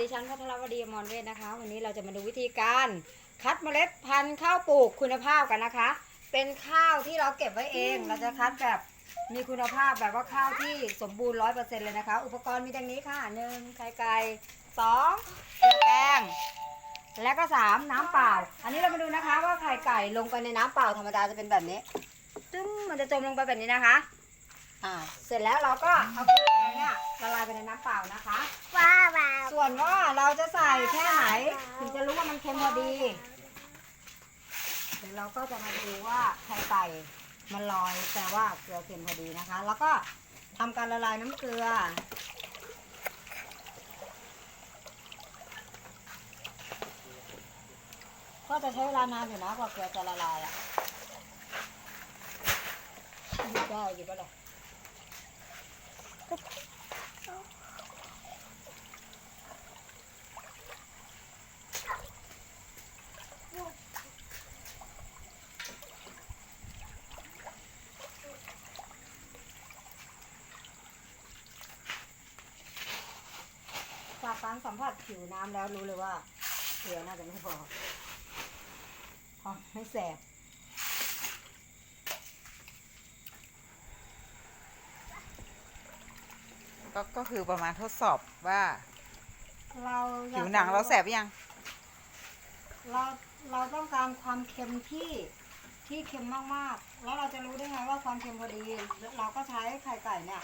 ดิฉันพัทรวดีอมรเวทนะคะ วันนี้เราจะมาดูวิธีการคัดเมล็ดพันธุ์ข้าวปลูกคุณภาพกันนะคะ เป็นข้าวที่เราเก็บไว้เอง เราจะคัดแบบมีคุณภาพแบบว่าข้าวที่สมบูรณ์ร้อยเปอร์เซ็นต์เลยนะคะ อุปกรณ์มีดังนี้ค่ะหนึ่งไข่ไก่สองเกลือแกง และก็สามน้ำเปล่า อันนี้เรามาดูนะคะว่าไข่ไก่ลงไปในน้ำเปล่าธรรมดาจะเป็นแบบนี้ตึ้มมันจะจมลงไปแบบนี้นะคะ อ่า เสร็จแล้วเราก็เอาเกลือ เนี่ยละลายไปในน้ำเปล่านะคะ ว้าวว้าวส่วนว่าเราจะใส่แค่ไหน ถึงจะรู้ว่ามันเค็มพอดี เดี๋ยวเราก็จะมาดูว่าไข่ไก่มันลอยแต่ว่าเกลือเค็มพอดีนะคะ แล้วก็ทำการละลายน้ำเกลือก็จะใช้เวลานานอยู่นะกว่าเกลือจะละลายอะหยิบได้หยิบได้ จากการสัมผัสผิวน้ำแล้วรู้เลยว่าเกลือน่าจะไม่พอพอไม่แสบก็ก็คือประมาณทดสอบว่าเราอยกผิวหนังเราแสบหรือยัง เราเราต้องการความเค็มที่ที่เค็มมากๆ แล้วเราจะรู้ได้ไงว่าความเค็มพอดี เราก็ใช้ไข่ไก่เนี่ย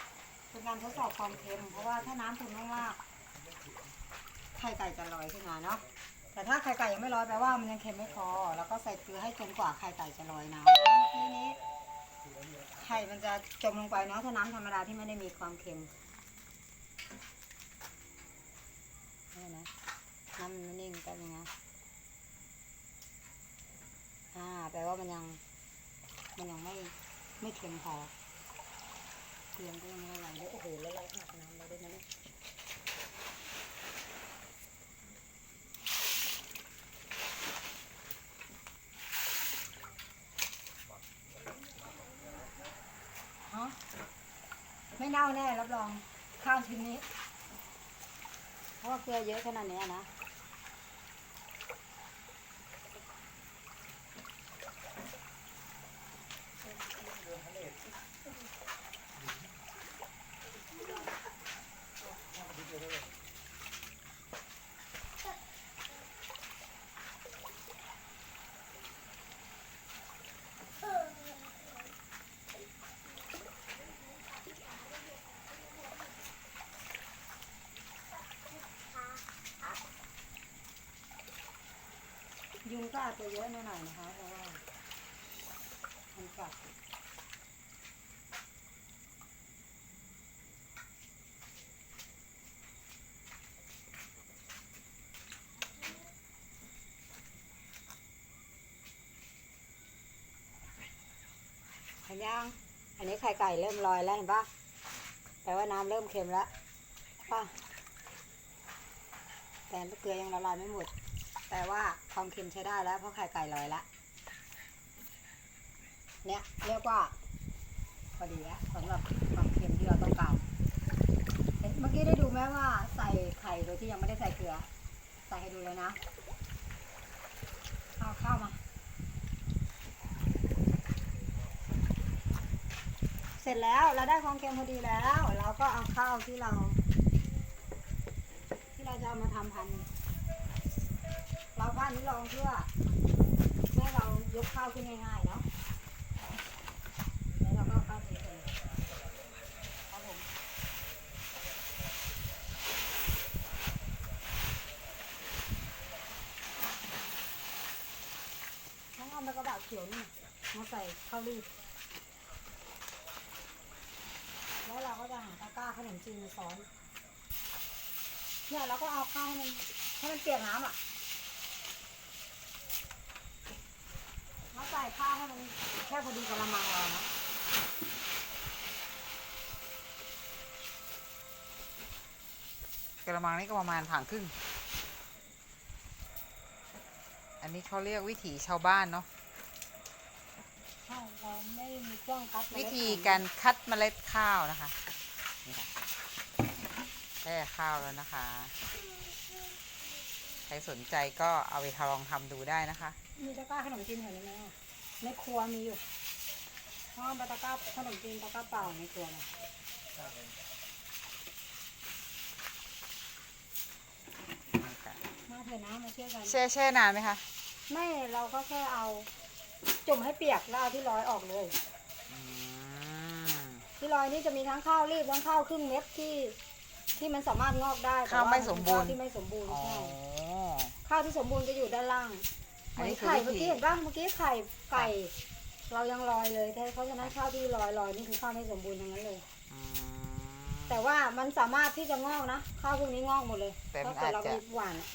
เป็นการทดสอบความเค็ม เพราะว่าถ้าน้ำขุ่นมากๆไข่ไก่จะลอยขึ้นมาเนาะ แต่ถ้าไข่ไก่ยังไม่ลอยแปลว่ามันยังเค็มไม่พอ แล้วก็ใส่เกลือให้จนกว่าไข่ไก่จะลอยน้ำทีนี้ไข่มันจะจมลงไปเนาะถ้าน้ำธรรมดาที่ไม่ได้มีความเค็มนี่นะน้ำมันนิ่งแป๊บนึงนะอ่าแปลว่ามันยังมันยังไม่ไม่เค็มพอเกลือก็ยังไม่ละลายเลยโอ้โหละลายอาบน้ำแล้วด้วยนะเนี่ยฮะไม่ เน่าแน่รับรองข้าวชิ้นนี้ เพราะว่าเกลือเยอะขนาดนี้นะ ยุงก็อาจจะเยอะหน่อยนะคะเพราะว่ามันกัดเห็นยัง อันนี้ไข่ไก่เริ่มลอยแล้วเห็นปะแปลว่าน้ำเริ่มเค็มแล้วป่ะแต่เกลือยังละลายไม่หมด แต่ว่าความเค็มใช้ได้แล้วเพราะไข่ไก่ลอยละเนี่ยเรียกว่าพอดีแล้วสำหรับความเค็มที่เราต้องการเห็นเมื่อกี้ได้ดูไหมว่าใส่ไข่โดยที่ยังไม่ได้ใส่เกลือ ใส่ให้ดูเลยนะเอาข้าวมา เสร็จแล้วเราได้ความเค็มพอดีแล้ว เราก็เอาข้าวที่เรา ที่เราจะเอามาทำพันธุ์ เราบ้านนี้ลองเพื่อให้เรายกข้าวขึ้นง่ายๆเนาะแล้วเราก็เข้าวเทเลยครับผมต้องเอามากระบะเขียวนี่มาใส่ข้าวรีดแล้วเราก็จะหาตะกร้าขนมจีนมาซ้อนเนี่ยเราก็เอาข้าวให้มันให้มันเปียกน้ำอะ แล้ว ใส่ข้าวให้มันแค่พอดีกับละมังเรานะกระมังนี่ก็ประมาณถังครึ่ง อันนี้เขาเรียกวิถีชาวบ้านเนาะ ใช่เราไม่มีเครื่องคัดเมล็ดวิธีพันธุ์การคัดเมล็ดข้าวนะคะ นี่ค่ะแช่ข้าวแล้วนะคะ ใครสนใจก็เอาไปลองทำดูได้นะคะ มีตะกร้าขนมจีนแถวนี้ไหมอะ ในครัวมีอยู่เพราะว่าตะกร้าขนมจีนตะกร้าเปล่าในครัวนะมาเถอะนะมาเชื่อกัน แช่แช่นานไหมคะ ไม่เราก็แค่เอาจุ่มให้เปียกแล้วเอาที่ร้อยออกเลยอืมที่ร้อยนี่จะมีทั้งข้าวรีบทั้งข้าวครึ่งเม็ดที่ที่มันสามารถงอกได้แต่ข้าวไม่นสเป็นมบูรณ์ ข้าวที่ไม่สมบูรณ์อ๋อ ใช่ข้าวที่สมบูรณ์จะอยู่ด้านล่างอันนี้ เหมืไข่คือวิธีเมื่อกี้เห็นป่ะเมื่อกี้ไข่ไก่เรายังลอยเลยแต่เพราะฉะนั้นข้าวที่ลอยลอยนี่คือข้าวไม่สมบูรณ์ทั้งนั้นเลยอืมแต่ว่ามันสามารถที่จะงอกนะข้าวพวกนี้งอกหมดเลยแต่มันถ้าเกิดเราอาจจะไปหว่านอะ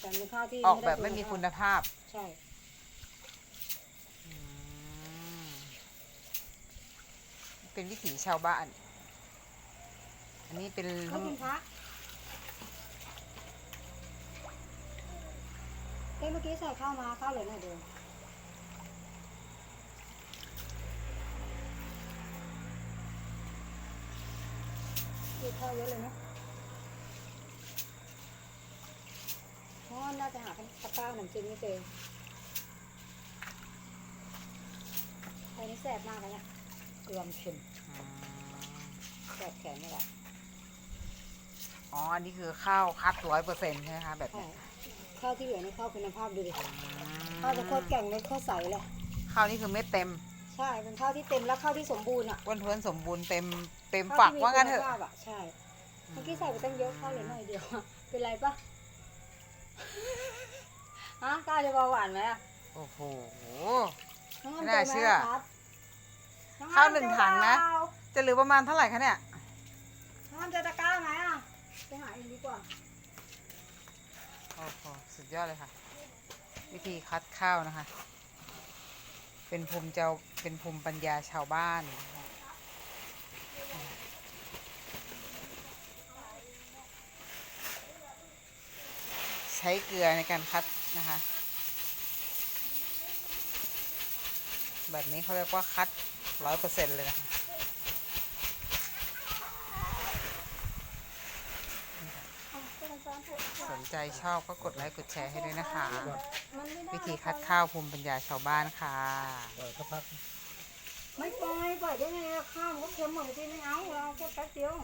แต่เป็นข้าวที่ออกแบบด้ไม่มีคุณภาพ ใช่อืมเป็นวิถีชาวบ้าน อันนี้เป็นขอบคุณคะ เอ้ยเมื่อกี้ใส่ข้าวมาข้าวเหลือหน่อยเดียวกินข้าวเยอะเลยนะเพราะว่าน่าจะหาตะกร้าขนมจีนไม่เจออันนี้แสบมากเลยเนี่ยเกลือมเค็มแสบแขนไม่ได้อ๋อ อันนี้คือข้าวคัดร้อยเปอร์เซ็นต์ใช่ไหมคะแบบนี้ ข้าวที่เหลือนี่ข้าวคุณภาพดูดิอืมข้าวจะโคตรแก่งเลยโคตรใสเลยข้าวนี่คือเม็ดเต็ม ใช่เป็นข้าวที่เต็มแล้วข้าวที่สมบูรณ์อะอ้วนท้วนสมบูรณ์เต็มเต็มข้ฝักที่ว่างั้นเถอะคุณภาพอะใช่เมื่อกี้ใส่ไปตั้งเยอะข้าวเหลือหน่อยเดียวเป็นไรปะฮะกล้าจะเบาหวานไหมอะโอ้โหน้องไม่อ้ำน่าจไหมเชื่อครับน้องข้าวอ้ำหนึ่งเจอถังนะเปล่าจะเหลือประมาณเท่าไหร่คะเนี่ยน้องอ้ำเจะตะกร้าไหมอะไปหาเองดีกว่า โอ้โหสุดยอดเลยค่ะ วิธีคัดข้าวนะคะ เป็นภูมิเจ้าเป็นภูมิปัญญาชาวบ้านใช้เกลือในการคัดนะคะ แบบนี้เขาเรียกว่าคัดร้อยเปอร์เซ็นต์เลยนะคะ เอาไปกันซ้อนเถอะ สนใจชอบก็กดไลค์กดแชร์ให้ด้วยนะคะมันไม่ได้วิธีคัดข้าวภูมิปัญญาชาวบ้านค่ะเออสักพักไม่ปล่อยปล่อยได้ไงอะข้าวมันก็เค็มหมดเลยที่ไม่เอาเราแค่แป๊บเดียว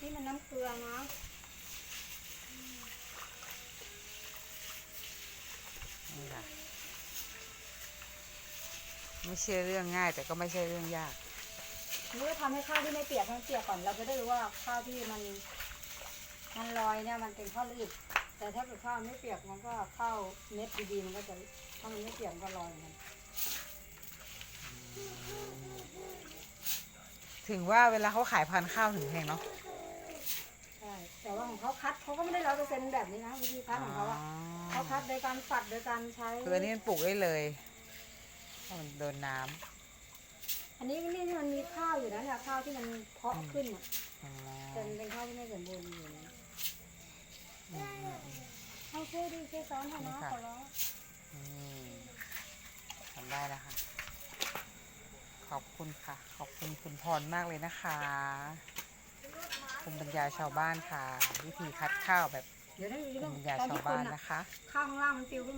นี่มันน้ำเกลือนะนี่ค่ะ ไม่ใช่เรื่องง่ายแต่ก็ไม่ใช่เรื่องยากนี่ก็ทำให้ข้าวที่ไม่เปียกให้มันเปียกก่อนเราจะได้รู้ว่าข้าวที่มันมันล อยเนี่ยมันเป็นข้าวรีบ แต่ถ้าเกิดข้าวไม่เปียกมันก็ข้าวเม็ดดีๆมันก็จะถ้ามันไม่เปียกมันก็ลอยเหมือนกันถึงว่าเวลาเขาขายพันธุ์ข้าวถึงแพงเนาะใช่แต่ว่าของเขาคัดเขาก็ไม่ได้ร้อยเปอร์เซ็นต์แบบนี้นะวิธีคัดของเขาอะเขาคัดโดยการฝัดโดยการใช้คืออันนี้มันปลูกได้เลยถ้ามันโดนน้ำอันนี้นี่นี่มันมีข้าวอยู่นะเนี่ยข้าวที่มันเพาะขึ้นอะอ๋อแต่มันเป็นข้าวที่ไม่สมบูรณ์อยู่ นะอืมอืมอืมเอาช่วยดิช่วยซ้อนให้นะขอร้องอืมทำได้แล้วค่ะ ขอบคุณค่ะ ขอบคุณคุณพรมากเลยนะคะภูมิปัญญาชาวบ้านค่ะ วิธีคัดข้าวแบบเดี๋ยวได้ดูภูเรื่องมิปัญญาตอนชาวที่คบ้านนอะนะคะ ข้าวข้างล่างมันปลิวขึ้นมา